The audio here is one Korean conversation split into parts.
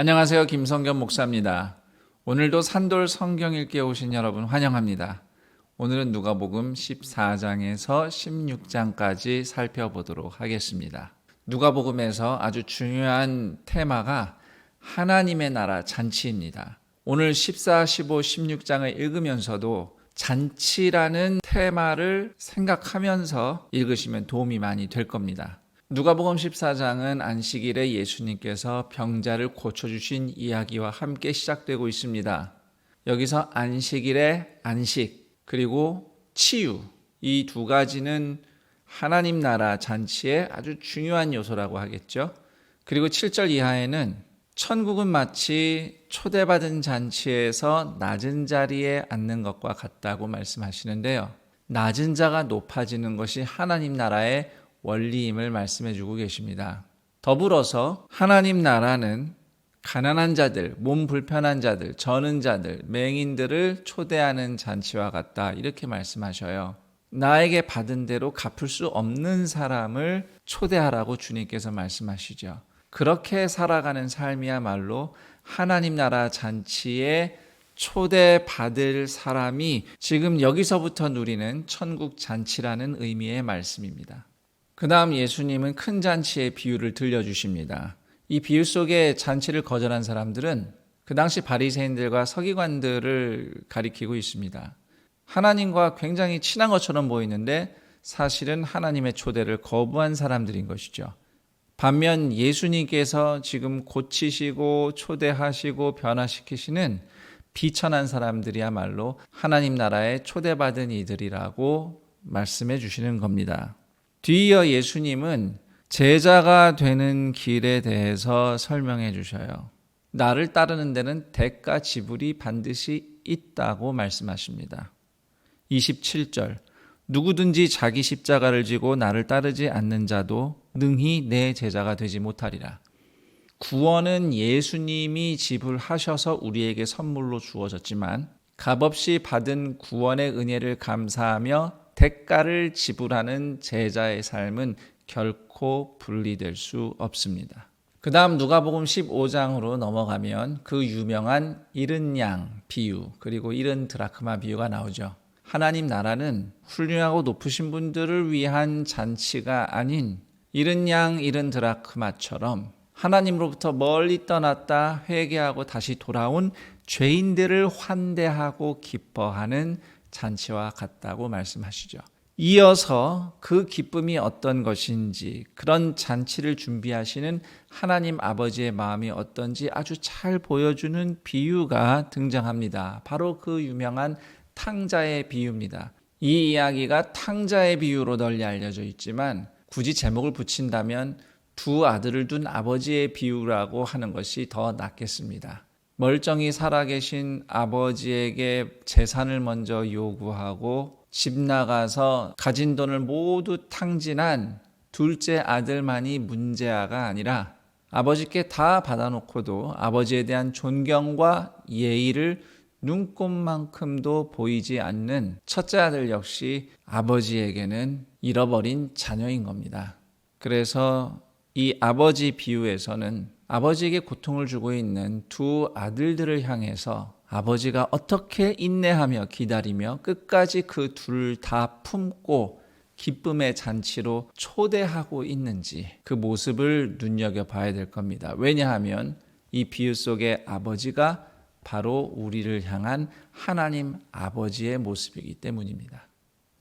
안녕하세요. 김성겸 목사입니다. 오늘도 산돌 성경 읽기에 오신 여러분 환영합니다. 오늘은 누가복음 14장에서 16장까지 살펴보도록 하겠습니다. 누가복음에서 아주 중요한 테마가 하나님의 나라 잔치입니다. 오늘 14, 15, 16장을 읽으면서도 잔치라는 테마를 생각하면서 읽으시면 도움이 많이 될 겁니다. 누가복음 14장은 안식일에 예수님께서 병자를 고쳐주신 이야기와 함께 시작되고 있습니다. 여기서 안식일의 안식, 그리고 치유, 이 두 가지는 하나님 나라 잔치의 아주 중요한 요소라고 하겠죠. 그리고 7절 이하에는 천국은 마치 초대받은 잔치에서 낮은 자리에 앉는 것과 같다고 말씀하시는데요. 낮은 자가 높아지는 것이 하나님 나라의 원리임을 말씀해 주고 계십니다. 더불어서 하나님 나라는 가난한 자들, 몸 불편한 자들, 저는 자들, 맹인들을 초대하는 잔치와 같다. 이렇게 말씀하셔요. 나에게 받은 대로 갚을 수 없는 사람을 초대하라고 주님께서 말씀하시죠. 그렇게 살아가는 삶이야말로 하나님 나라 잔치에 초대받을 사람이 지금 여기서부터 누리는 천국 잔치라는 의미의 말씀입니다. 그 다음 예수님은 큰 잔치의 비유를 들려주십니다. 이 비유 속에 잔치를 거절한 사람들은 그 당시 바리새인들과 서기관들을 가리키고 있습니다. 하나님과 굉장히 친한 것처럼 보이는데 사실은 하나님의 초대를 거부한 사람들인 것이죠. 반면 예수님께서 지금 고치시고 초대하시고 변화시키시는 비천한 사람들이야말로 하나님 나라에 초대받은 이들이라고 말씀해 주시는 겁니다. 뒤이어 예수님은 제자가 되는 길에 대해서 설명해 주셔요. 나를 따르는 데는 대가 지불이 반드시 있다고 말씀하십니다. 27절. 누구든지 자기 십자가를 지고 나를 따르지 않는 자도 능히 내 제자가 되지 못하리라. 구원은 예수님이 지불하셔서 우리에게 선물로 주어졌지만 값없이 받은 구원의 은혜를 감사하며 대가를 지불하는 제자의 삶은 결코 분리될 수 없습니다. 그 다음 누가복음 15장으로 넘어가면 그 유명한 이른 양 비유 그리고 이른 드라크마 비유가 나오죠. 하나님 나라는 훌륭하고 높으신 분들을 위한 잔치가 아닌 이른 양 이른 드라크마처럼 하나님으로부터 멀리 떠났다 회개하고 다시 돌아온 죄인들을 환대하고 기뻐하는 잔치와 같다고 말씀하시죠. 이어서 그 기쁨이 어떤 것인지 그런 잔치를 준비하시는 하나님 아버지의 마음이 어떤지 아주 잘 보여주는 비유가 등장합니다. 바로 그 유명한 탕자의 비유입니다. 이 이야기가 탕자의 비유로 널리 알려져 있지만 굳이 제목을 붙인다면 두 아들을 둔 아버지의 비유라고 하는 것이 더 낫겠습니다. 멀쩡히 살아계신 아버지에게 재산을 먼저 요구하고 집 나가서 가진 돈을 모두 탕진한 둘째 아들만이 문제아가 아니라 아버지께 다 받아놓고도 아버지에 대한 존경과 예의를 눈꼽만큼도 보이지 않는 첫째 아들 역시 아버지에게는 잃어버린 자녀인 겁니다. 그래서 이 아버지 비유에서는 아버지에게 고통을 주고 있는 두 아들들을 향해서 아버지가 어떻게 인내하며 기다리며 끝까지 그 둘 다 품고 기쁨의 잔치로 초대하고 있는지 그 모습을 눈여겨봐야 될 겁니다. 왜냐하면 이 비유 속에 아버지가 바로 우리를 향한 하나님 아버지의 모습이기 때문입니다.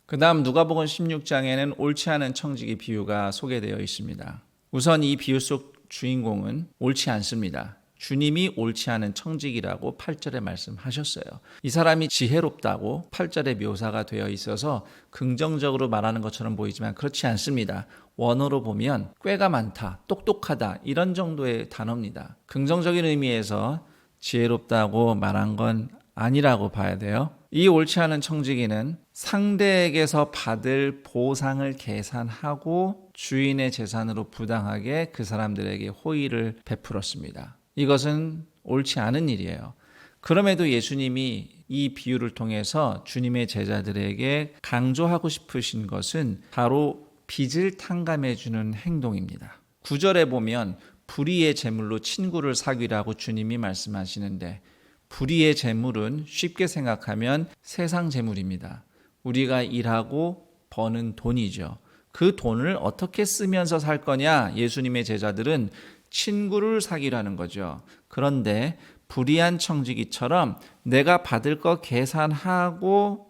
그 다음 누가복음 16장에는 옳지 않은 청지기 비유가 소개되어 있습니다. 우선 이 비유 속 주인공은 옳지 않습니다. 주님이 옳지 않은 청직이라고 8절에 말씀하셨어요. 이 사람이 지혜롭다고 8절에 묘사가 되어 있어서 긍정적으로 말하는 것처럼 보이지만 그렇지 않습니다. 원어로 보면 꾀가 많다, 똑똑하다 이런 정도의 단어입니다. 긍정적인 의미에서 지혜롭다고 말한 건 아니라고 봐야 돼요. 이 옳지 않은 청지기는 상대에게서 받을 보상을 계산하고 주인의 재산으로 부당하게 그 사람들에게 호의를 베풀었습니다. 이것은 옳지 않은 일이에요. 그럼에도 예수님이 이 비유를 통해서 주님의 제자들에게 강조하고 싶으신 것은 바로 빚을 탕감해 주는 행동입니다. 구절에 보면 불의의 재물로 친구를 사귀라고 주님이 말씀하시는데 불의의 재물은 쉽게 생각하면 세상 재물입니다. 우리가 일하고 버는 돈이죠. 그 돈을 어떻게 쓰면서 살 거냐? 예수님의 제자들은 친구를 사귀라는 거죠. 그런데 불의한 청지기처럼 내가 받을 거 계산하고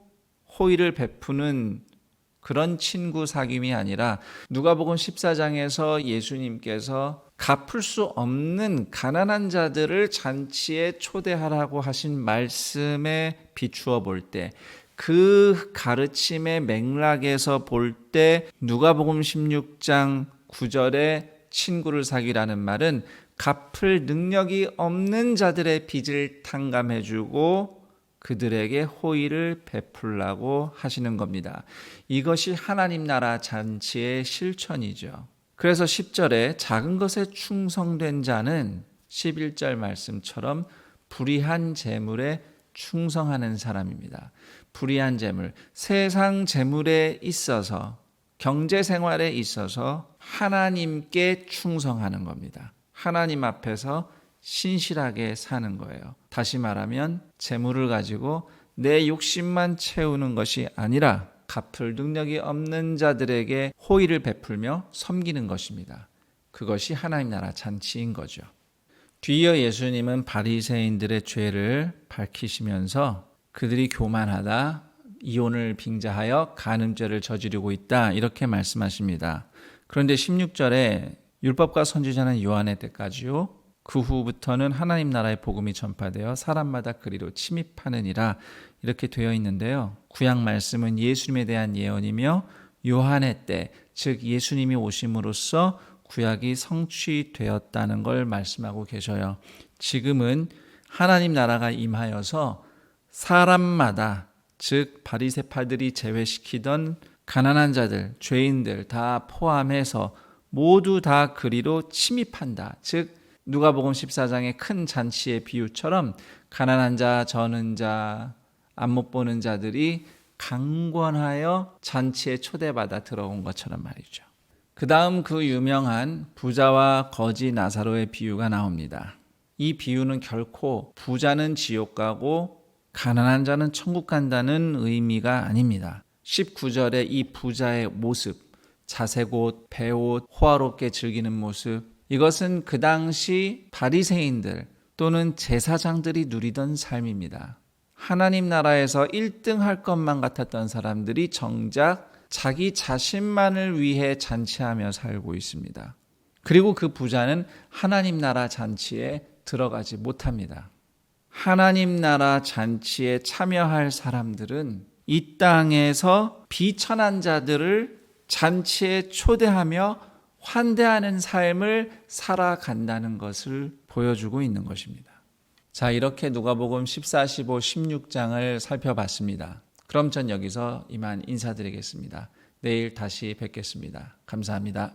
호의를 베푸는 그런 친구 사귐이 아니라 누가복음 14장에서 예수님께서 갚을 수 없는 가난한 자들을 잔치에 초대하라고 하신 말씀에 비추어 볼 때 그 가르침의 맥락에서 볼 때 누가복음 16장 9절에 친구를 사귀라는 말은 갚을 능력이 없는 자들의 빚을 탕감해 주고 그들에게 호의를 베풀라고 하시는 겁니다. 이것이 하나님 나라 잔치의 실천이죠. 그래서 10절에 작은 것에 충성된 자는 11절 말씀처럼 불의한 재물에 충성하는 사람입니다. 불의한 재물, 세상 재물에 있어서 경제 생활에 있어서 하나님께 충성하는 겁니다. 하나님 앞에서 신실하게 사는 거예요. 다시 말하면 재물을 가지고 내 욕심만 채우는 것이 아니라 갚을 능력이 없는 자들에게 호의를 베풀며 섬기는 것입니다. 그것이 하나님 나라 잔치인 거죠. 뒤이어 예수님은 바리새인들의 죄를 밝히시면서 그들이 교만하다, 이혼을 빙자하여 간음죄를 저지르고 있다 이렇게 말씀하십니다. 그런데 16절에 율법과 선지자는 요한의 때까지요. 그 후부터는 하나님 나라의 복음이 전파되어 사람마다 그리로 침입하느니라 이렇게 되어 있는데요. 구약 말씀은 예수님에 대한 예언이며 요한의 때, 즉 예수님이 오심으로써 구약이 성취되었다는 걸 말씀하고 계셔요. 지금은 하나님 나라가 임하여서 사람마다 즉 바리새파들이 제외시키던 가난한 자들, 죄인들 다 포함해서 모두 다 그리로 침입한다. 즉 누가복음 14장의 큰 잔치의 비유처럼 가난한 자, 저는 자, 안 못 보는 자들이 강권하여 잔치에 초대받아 들어온 것처럼 말이죠. 그 다음 그 유명한 부자와 거지 나사로의 비유가 나옵니다. 이 비유는 결코 부자는 지옥 가고 가난한 자는 천국 간다는 의미가 아닙니다. 19절에 이 부자의 모습, 자색옷, 배옷, 호화롭게 즐기는 모습, 이것은 그 당시 바리새인들 또는 제사장들이 누리던 삶입니다. 하나님 나라에서 1등 할 것만 같았던 사람들이 정작 자기 자신만을 위해 잔치하며 살고 있습니다. 그리고 그 부자는 하나님 나라 잔치에 들어가지 못합니다. 하나님 나라 잔치에 참여할 사람들은 이 땅에서 비천한 자들을 잔치에 초대하며 환대하는 삶을 살아간다는 것을 보여주고 있는 것입니다. 자, 이렇게 누가복음 14, 15, 16장을 살펴봤습니다. 그럼 전 여기서 이만 인사드리겠습니다. 내일 다시 뵙겠습니다. 감사합니다.